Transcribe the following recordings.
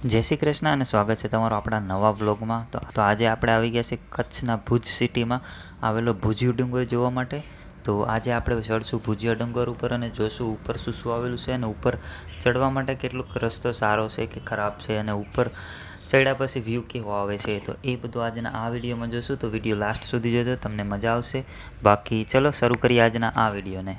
જય શ્રી કૃષ્ણ અને સ્વાગત છે તમારું આપણા નવા વ્લોગમાં. તો તો આજે આપણે આવી ગયા છે કચ્છના ભુજ સિટીમાં આવેલો ભુજિયો ડુંગર જોવા માટે. તો આજે આપણે ચડશું ભુજિયા ડુંગર ઉપર અને જોશું ઉપર શું શું આવેલું છે અને ઉપર ચડવા માટે કેટલોક રસ્તો સારો છે કે ખરાબ છે અને ઉપર ચડ્યા પછી વ્યૂ કેવો આવે છે. તો એ બધું આજના આ વિડીયોમાં જોશું. તો વીડિયો લાસ્ટ સુધી જોજો, તમને મજા આવશે. બાકી ચલો શરૂ કરીએ આજના આ વિડીયોને.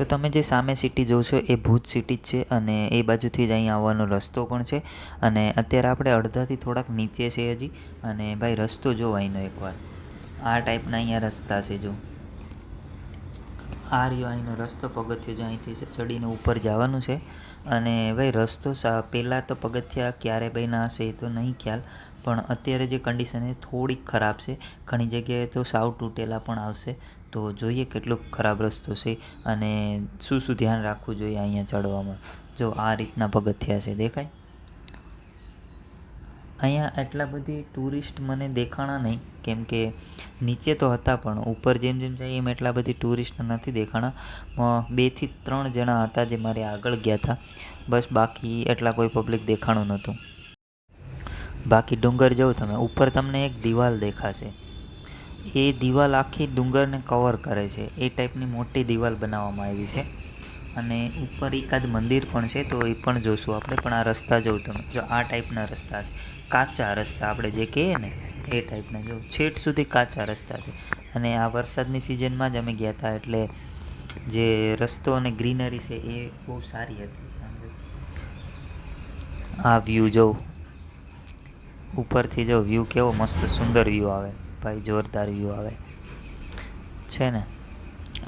તો તમે જે સામે સિટી જોવો છો એ ભુજ સિટી જ છે અને એ બાજુથી જ અહીં આવવાનો રસ્તો પણ છે. અને અત્યારે આપણે અડધાથી થોડાક નીચે છે હજી અને ભાઈ રસ્તો જો અહીંનો એકવાર. આ ટાઈપના અહીંયા રસ્તા છે જો. આ રહ્યો અહીંનો રસ્તો પગથિયો જો અહીંથી ચડીને ઉપર જવાનું છે. અને ભાઈ રસ્તો સા, પહેલાં તો પગથિયા ક્યારે ના હશે એ તો નહીં ખ્યાલ. પણ અત્યારે જે કન્ડિશન છે થોડીક ખરાબ છે. ઘણી જગ્યાએ તો સાવ તૂટેલા પણ આવશે. તો જોઈએ કેટલો ખરાબ રસ્તો છે અને શું શું ધ્યાન રાખવું જોઈએ અહીંયા ચડવામાં? જો આ રીતના પગથિયા છે, દેખાય? અહીંયા એટલા બધી ટુરિસ્ટ મને દેખાણા નહીં, કેમ કે નીચે તો હતા પણ ઉપર જેમ જેમ જાય એમ એટલા બધી ટુરિસ્ટ નથી દેખાણા. બેથી ત્રણ જણા હતા જે મારે આગળ ગયા હતા. બસ બાકી એટલા કોઈ પબ્લિક દેખાણું નહોતું. બાકી ડુંગર જવું તમે, ઉપર તમને એક દિવાલ દેખાશે. એ દિવાલ આખી ડુંગરને કવર કરે છે. એ ટાઈપની મોટી દિવાલ બનાવવામાં આવી છે. અને ઉપર એકાદ મંદિર પણ છે, તો એ પણ જોશું આપણે. પણ આ રસ્તા જોઉં તમે. જો આ ટાઈપના રસ્તા છે. કાચા રસ્તા આપણે જે કહીએ ને, એ ટાઈપના જો છેટ સુધી કાચા રસ્તા છે. અને આ વરસાદની સિઝનમાં જ અમે ગયા હતા એટલે જે રસ્તો અને ગ્રીનરી છે, એ બહુ સારી હતી. આ વ્યૂ જોઉં. ઉપરથી જો વ્યૂ કેવો મસ્ત સુંદર વ્યૂ આવે. ભાઈ જોરદાર વ્યૂ આવે. છે ને?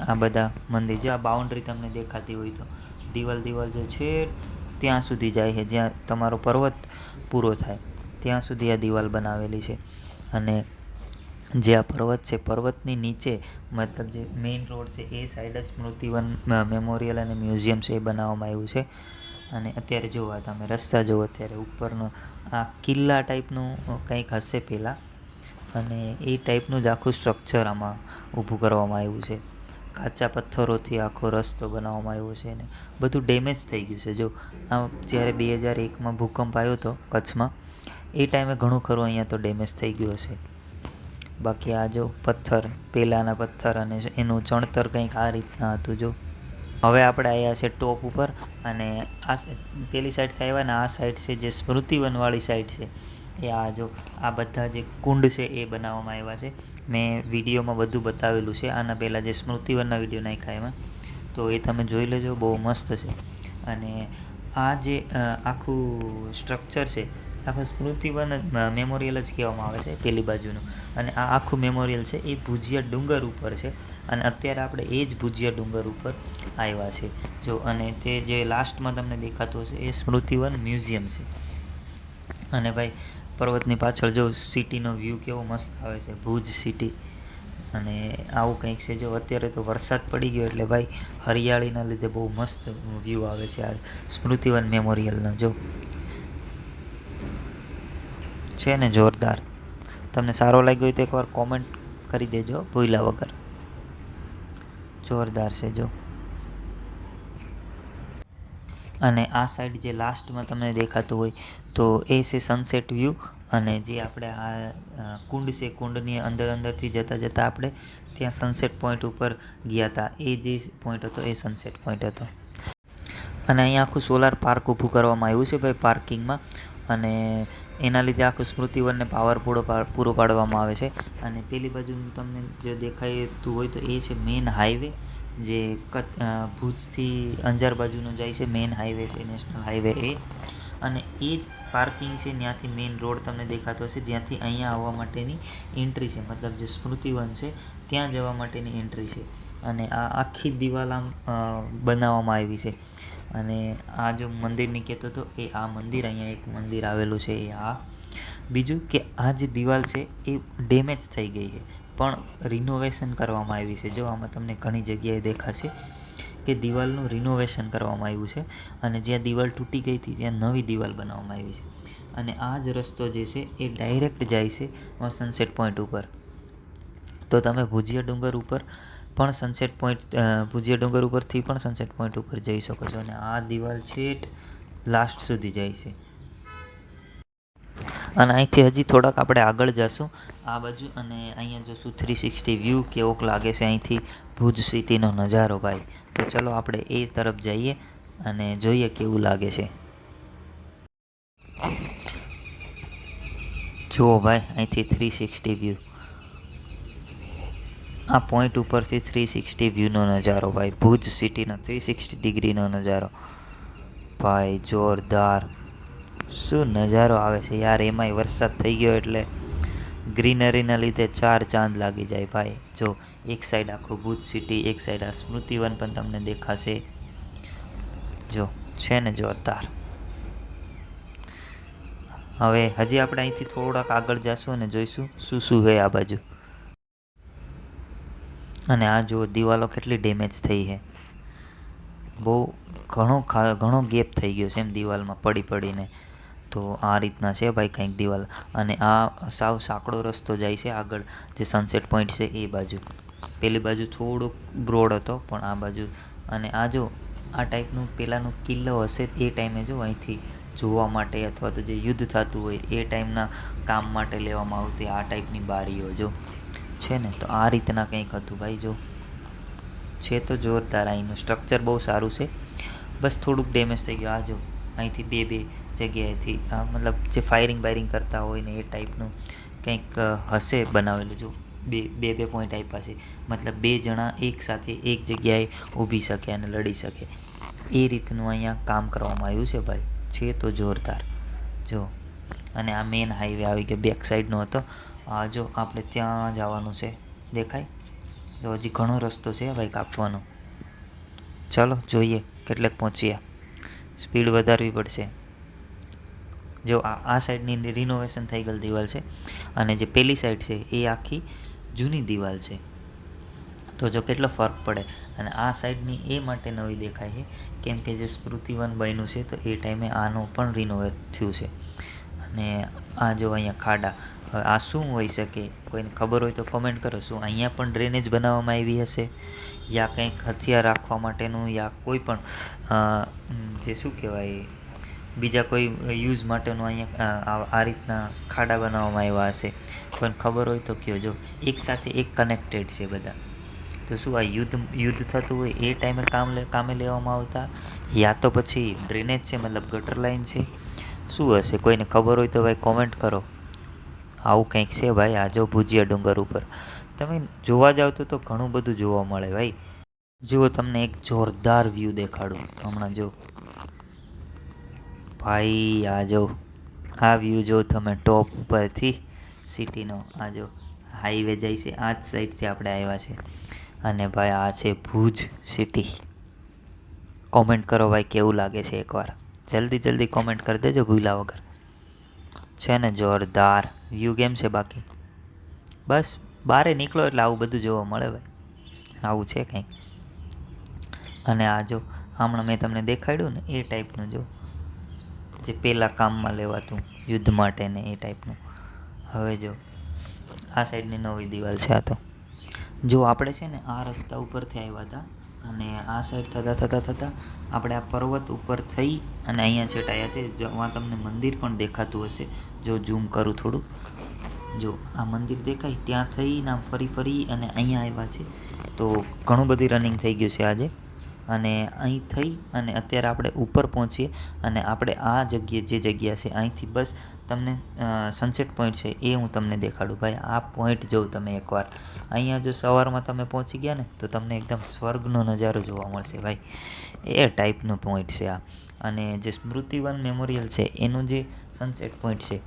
આ બધા મંદિર, જો આ બાઉન્ડ્રી તમને દેખાતી હોય તો. દિવાલ દિવાલ જે છે, ત્યાં સુધી જાય છે. જ્યાં તમારો પર્વત પૂરો થાય, ત્યાં સુધી આ દિવાલ બનાવેલી છે. અને જે આ પર્વત છે, પર્વતની નીચે મતલબ જે મેઇન રોડ છે, એ સાઈડ સ્મૃતિવન મેમોરિયલ અને મ્યુઝિયમ છે એ બનાવવામાં આવ્યું છે. અને અત્યારે જોવા તમે, રસ્તા જુઓ અત્યારે ઉપરનો. આ કિલ્લા ટાઈપનું કંઈક હશે પહેલાં. અને એ ટાઈપનું જ આખું સ્ટ્રક્ચર આમાં ઊભું કરવામાં આવ્યું છે. કાચા પથ્થરોથી આખો રસ્તો બનાવવામાં આવ્યો છે ને બધું ડેમેજ થઈ ગયું છે. જો આ જ્યારે બે હજાર એકમાં ભૂકંપ આવ્યો હતો કચ્છમાં, એ ટાઈમે ઘણું ખરું અહીંયા તો ડેમેજ થઈ ગયું હશે. બાકી આ જો પથ્થર પહેલાંના પથ્થર અને એનું ચણતર કંઈક આ રીતના હતું જો. હવે આપણે આવ્યા છે ટોપ ઉપર અને આ પેલી સાઈડથી આવ્યા ને આ સાઈડ છે જે સ્મૃતિવનવાળી સાઈડ છે. એ આ જો, આ બધા જે કુંડ છે એ બનાવવામાં આવ્યા છે. મેં વિડીયોમાં બધું બતાવેલું છે. આના પહેલાં જે સ્મૃતિવનના વીડિયો નાખ્યા એમાં. તો એ તમે જોઈ લેજો, બહુ મસ્ત છે. અને આ જે આખું સ્ટ્રક્ચર છે, આખું સ્મૃતિવન મેમોરિયલ જ કહેવામાં આવે છે પેલી બાજુનું. અને આ આખું મેમોરિયલ છે એ ભુજિયા ડુંગર ઉપર છે. અને અત્યારે આપણે એ જ ભુજિયા ડુંગર ઉપર આવ્યા છે. જો, અને તે જે લાસ્ટમાં તમને દેખાતું હશે એ સ્મૃતિવન મ્યુઝિયમ છે. અને ભાઈ પર્વતની પાછળ જો સિટીનો વ્યૂ કેવો મસ્ત આવે છે, ભુજ સિટી અને આવું કંઈક છે, જો અત્યારે તો વરસાદ પડી ગયો એટલે ભાઈ હરિયાળીના લીધે બહુ મસ્ત વ્યૂ આવે છે આ સ્મૃતિવન મેમોરિયલનો જો. છે ને જોરદાર. તમને સારો લાગ્યો હોય તો એકવાર કોમેન્ટ કરી દેજો ભૂલ્યા વગર. જોરદાર છે, જો. અને આ સાઈડ જે લાસ્ટમાં તમને દેખાતું હોય, તો એ છે સનસેટ વ્યૂ અને જે આપણે આ કુંડ છે, કુંડની અંદર અંદરથી જતાં જતાં આપણે ત્યાં સનસેટ પોઈન્ટ ઉપર ગયા હતા એ જે પોઈન્ટ હતો, એ સનસેટ પોઈન્ટ હતો. અને અહીંયા આખું સોલાર પાર્ક ઊભું કરવામાં આવ્યું છે ભાઈ પાર્કિંગમાં અને એના લીધે આખું સ્મૃતિવનને પાવર પૂરો પૂરો પાડવામાં આવે છે. અને પેલી બાજુ તમને જે દેખાતું હોય તો એ છે મેઇન હાઈવે જે કચ્છ ભુજથી અંજાર બાજુનો જાય છે મેઇન હાઈવે છે નેશનલ હાઈવે એ. અને એ જ પાર્કિંગ છે, ત્યાંથી મેઇન રોડ તમને દેખાતો હશે, જ્યાંથી અહીંયા આવવા માટેની એન્ટ્રી છે. મતલબ જે સ્મૃતિવન છે, ત્યાં જવા માટેની એન્ટ્રી છે. અને આ આખી દિવાલ આમ બનાવવામાં આવી છે. અને આ જો મંદિરની કહેતો હતો એ આ મંદિર અહીંયા એક મંદિર આવેલું છે, એ આ. બીજું કે આ જે દિવાલ છે, એ ડેમેજ થઈ ગઈ છે. પણ રિનોવેશન કરવામાં આવી છે. જો આમાં તમને ઘણી જગ્યાએ દેખાશે કે દિવાલનું રિનોવેશન કરવામાં આવ્યું છે અને જ્યાં દિવાલ તૂટી ગઈ હતી, ત્યાં નવી દિવાલ બનાવવામાં આવી છે. અને આ જ રસ્તો જે છે એ ડાયરેક્ટ જાય છે સનસેટ પોઈન્ટ ઉપર. તો તમે ભુજિયા ડુંગર ઉપર પણ સનસેટ પોઈન્ટ ભુજિયા ડુંગર ઉપરથી પણ સનસેટ પોઈન્ટ ઉપર જઈ શકો છો અને આ દિવાલ છેટ લાસ્ટ સુધી જાય છે. અને અહીંથી હજી થોડાક આપણે આગળ જશું. આ બાજુ અને અહીંયા જોશું થ્રી સિક્સટી વ્યૂ કેવોક લાગે છે અહીંથી ભુજ સિટીનો નજારો ભાઈ. તો ચલો આપણે એ તરફ જઈએ અને જોઈએ કેવું લાગે છે. જુઓ ભાઈ, અહીંથી થ્રી સિક્સટી વ્યૂ આ પોઈન્ટ ઉપરથી થ્રી સિક્સટી વ્યૂનો નજારો ભાઈ. ભુજ સિટીનો થ્રી સિક્સટી ડિગ્રીનો નજારો. ભાઈ, જોરદાર. શું નજારો આવે છે યાર? એમાંય વરસાદ થઈ ગયો એટલે ગ્રીનરીના લીધે ચાર ચાંદ લાગી જાય ભાઈ. જો, એક સાઈડ આખું ભુજ સિટી એક સાઈડ આ સ્મૃતિવન પણ તમને દેખાશે. જો, છે ને જોરદાર હવે હજી આપણે અહીંથી થોડાક આગળ જશું અને જોઈશું શું શું છે આ બાજુ. અને આ જો દિવાલો કેટલી ડેમેજ થઈ છે. બહુ ઘણો ઘણો ગેપ થઈ ગયો છે એમ દિવાલમાં પડી પડીને. તો આ રીતના છે ભાઈ કંઈક દિવાલ. અને આ સાવ સાંકડો રસ્તો જાય છે આગળ. જે સનસેટ પોઈન્ટ છે એ બાજુ. પેલી બાજુ થોડોક બ્રોડ હતો, પણ આ બાજુ. અને આ જો, આ ટાઈપનું પહેલાંનો કિલ્લો હશે એ ટાઈમે જો અહીંથી જોવા માટે અથવા તો જે યુદ્ધ થતું હોય એ ટાઈમના કામ માટે લેવામાં આવતી આ ટાઈપની બારીઓ જો. છે ને? તો આ રીતના કંઈક હતું ભાઈ જો. છે તો જોરદાર અહીંનું સ્ટ્રક્ચર બહુ સારું છે. બસ થોડુંક ડેમેજ થઈ ગયું. આ જો, અહીંથી બે બે જગ્યાએથી મતલબ જે ફાયરિંગ બાયરિંગ કરતા હોય ને એ ટાઈપનું કંઈક હશે બનાવેલું જો. બે બે બે પોઈન્ટ આપ્યા છે. મતલબ બે જણા એક સાથે એક જગ્યાએ ઊભી શકે અને લડી શકે. એ રીતનું અહીંયા કામ કરવામાં આવ્યું છે ભાઈ. છે તો જોરદાર. જો. અને આ મેન હાઈવે આવી ગયો બેક સાઈડનો હતો. આ જો આપણે ત્યાં જવાનું છે. દેખાય? તો હજી ઘણો રસ્તો છે ભાઈ કાપવાનો. ચાલો, જોઈએ કેટલેક પહોંચીએ. સ્પીડ વધારવી પડશે. જો આ આ સાઈડની રિનોવેશન થઈ ગયેલ દિવાલ છે. અને જે પેલી સાઈડ છે, એ આખી જૂની દિવાલ છે. તો જો કેટલો ફરક પડે. અને આ સાઈડની એ માટે નવી દેખાય છે, કેમ કે જે સ્મૃતિવન બન્યું છે, તો એ ટાઈમે આનું પણ રિનોવેટ થયું છે. અને આ જો અહીંયા ખાડા, હવે આ શું હોઈ શકે? કોઈને ખબર હોય તો કમેન્ટ કરો. શું અહીંયા પણ ડ્રેનેજ બનાવવામાં આવી હશે? યા કંઈક હથિયાર રાખવા માટેનું, યા કોઈ પણ જે શું કહેવાય? બીજા કોઈ યુઝ માટેનું અહીંયા આ રીતના ખાડા બનાવવામાં આવ્યા હશે. કોઈને ખબર હોય તો કયો. જો, એક સાથે એક કનેક્ટેડ છે બધા. તો શું આ યુદ્ધ યુદ્ધ થતું હોય એ ટાઈમે કામ કામે લેવામાં આવતા? યા તો પછી ડ્રેનેજ છે, મતલબ ગટર લાઈન છે. શું હશે? કોઈને ખબર હોય તો ભાઈ કોમેન્ટ કરો. આવું કંઈક છે ભાઈ? આ જો ભુજિયા ડુંગર ઉપર. તમે જોવા જાઓ તો ઘણું બધું જોવા મળે ભાઈ. જુઓ, તમને એક જોરદાર વ્યૂ દેખાડું. હમણાં જો. ભાઈ, આ જો આ વ્યૂ જો તમે ટોપ ઉપરથી સિટીનો આ જો હાઈવે જાય છે, આ જ સાઈડથી આપણે આવ્યા છે. અને ભાઈ, આ છે ભુજ સિટી કોમેન્ટ કરો ભાઈ, કેવું લાગે છે એકવાર? જલ્દી જલ્દી કોમેન્ટ કરી દેજો ભૂલા વગર. છે ને જોરદાર વ્યૂ કેમ છે બાકી? બસ, બારે નીકળો એટલે આવું બધું જોવા મળે ભાઈ. આવું છે કંઈક. અને આ જો, હમણાં મેં તમને દેખાડ્યું ને એ ટાઈપનું જો જે પહેલાં કામમાં લેવાતું યુદ્ધ માટે ને એ ટાઈપનું હવે જો, આ સાઈડની નવી દિવાલ છે આ તો. જો આપણે છે ને આ રસ્તા ઉપરથી આવ્યા હતા અને આ સાઈડ થતાં થતાં થતાં આપણે આ પર્વત ઉપર થઈ અને અહીંયા છેટાયા છે. જ્યાં તમને મંદિર પણ દેખાતું હશે. જો ઝૂમ કરું થોડું જો આ મંદિર દેખાય, ત્યાં થઈને ફરી ફરી અને અહીંયા આવ્યા છે. તો ઘણું બધી રનિંગ થઈ ગયું છે આજે. અને અહીં થઈ અને અત્યારે આપણે ઉપર પહોંચીએ અને આપણે આ જગ્યાએ જે જગ્યા છે અહીંથી બસ તમને સનસેટ પોઈન્ટ છે એ હું તમને દેખાડું. ભાઈ, આ પોઈન્ટ જોઉં તમે એકવાર. અહીંયા જો સવારમાં તમે પહોંચી ગયા ને, તો તમને એકદમ સ્વર્ગનો નજારો જોવા મળશે ભાઈ. એ ટાઈપનો પોઈન્ટ છે આ. અને જે સ્મૃતિવન મેમોરિયલ છે, એનું જે સનસેટ પોઈન્ટ છે,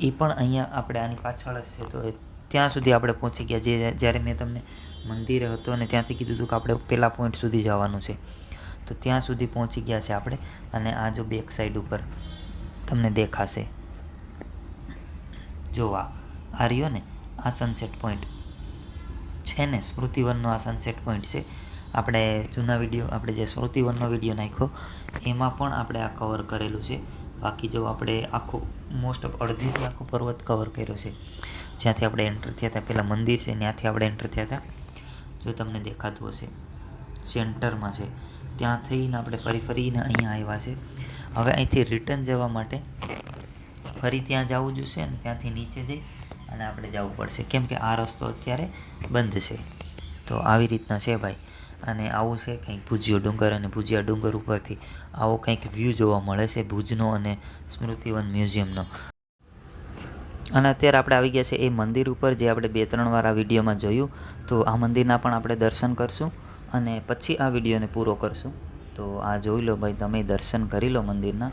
એ પણ અહીંયા આપણે આની પાછળ જ છે. તો ત્યાં સુધી આપણે પહોંચી ગયા. જે, જ્યારે મેં તમને મંદિર હતો અને ત્યાંથી કીધું હતું કે આપણે પહેલાં પોઈન્ટ સુધી જવાનું છે. તો ત્યાં સુધી પહોંચી ગયા છે આપણે અને આ જો બેક સાઈડ ઉપર તમને દેખાશે. જો આ આ રહ્યો ને, આ સનસેટ પોઈન્ટ છે ને સ્મૃતિવનનો આ સનસેટ પોઈન્ટ છે. આપણે જૂના વીડિયો આપણે જે સ્મૃતિવનનો વીડિયો નાખ્યો, એમાં પણ આપણે આ કવર કરેલું છે. બાકી જો આપણે આખો મોસ્ટ ઓફ અડધીથી આખો પર્વત કવર કર્યો છે. જ્યાંથી આપણે એન્ટર થયા હતા પહેલાં મંદિર છે, ત્યાંથી આપણે એન્ટર થયા હતા. જો તમને દેખાતું હશે, સેન્ટરમાં છે, ત્યાં થઈને આપણે ફરી ફરીને અહીંયા આવ્યા છે. હવે અહીંથી રિટર્ન જવા માટે ફરી ત્યાં જવું જોઈશે અને ત્યાંથી નીચે જઈ અને આપણે જવું પડશે. કેમ કે આ રસ્તો અત્યારે બંધ છે. તો આવી રીતના છે ભાઈ. અને આવું છે કંઈક ભુજિયો ડુંગર અને ભુજિયા ડુંગર ઉપરથી આવો કંઈક વ્યૂ જોવા મળે છે ભુજનો અને સ્મૃતિવન મ્યુઝિયમનો. અને અત્યારે આપણે આવી ગયા છે એ મંદિર ઉપર, જે આપણે બે ત્રણ વાર આ વિડીયોમાં જોયું. તો આ મંદિરના પણ આપણે દર્શન કરશું અને પછી આ વિડીયોને પૂરો કરશું. તો આ જોઈ લો ભાઈ, તમે દર્શન કરી લો મંદિરના.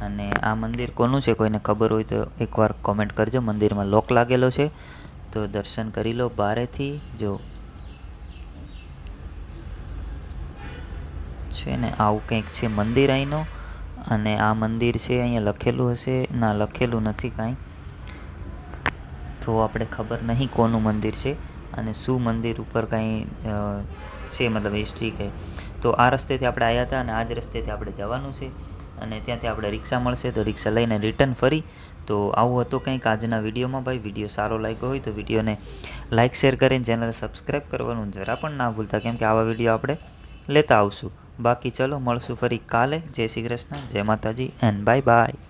અને આ મંદિર કોનું છે કોઈને ખબર હોય તો એકવાર કોમેન્ટ કરજો. મંદિરમાં લોક લાગેલો છે. તો દર્શન કરી લો બારેથી. જો છે ને, આવું કંઈક છે મંદિર અહીંનું. અને આ મંદિર છે, અહીંયા લખેલું હશે. ના, લખેલું નથી કાંઈ. તો આપણે ખબર નહીં કોનું મંદિર છે અને શું મંદિર ઉપર કાંઈ છે મતલબ હિસ્ટ્રી કે. તો આ રસ્તેથી આપણે આવ્યા હતા અને આ જ રસ્તેથી આપણે જવાનું છે અને ત્યાંથી આપણે રિક્ષા મળશે તો રિક્ષા લઈને રિટર્ન ફરી. તો આવું હતું કંઈક આજના વિડીયોમાં ભાઈ. વીડિયો સારો લાગ્યો હોય તો વિડીયોને લાઇક શેર કરીને ચેનલ સબસ્ક્રાઈબ કરવાનું જરા પણ ના ભૂલતા કેમ કે આવા વીડિયો આપણે લેતા આવશું. બાકી ચલો, મળશું ફરી કાલે. જય શ્રી કૃષ્ણ, જય માતાજી એન્ડ બાય બાય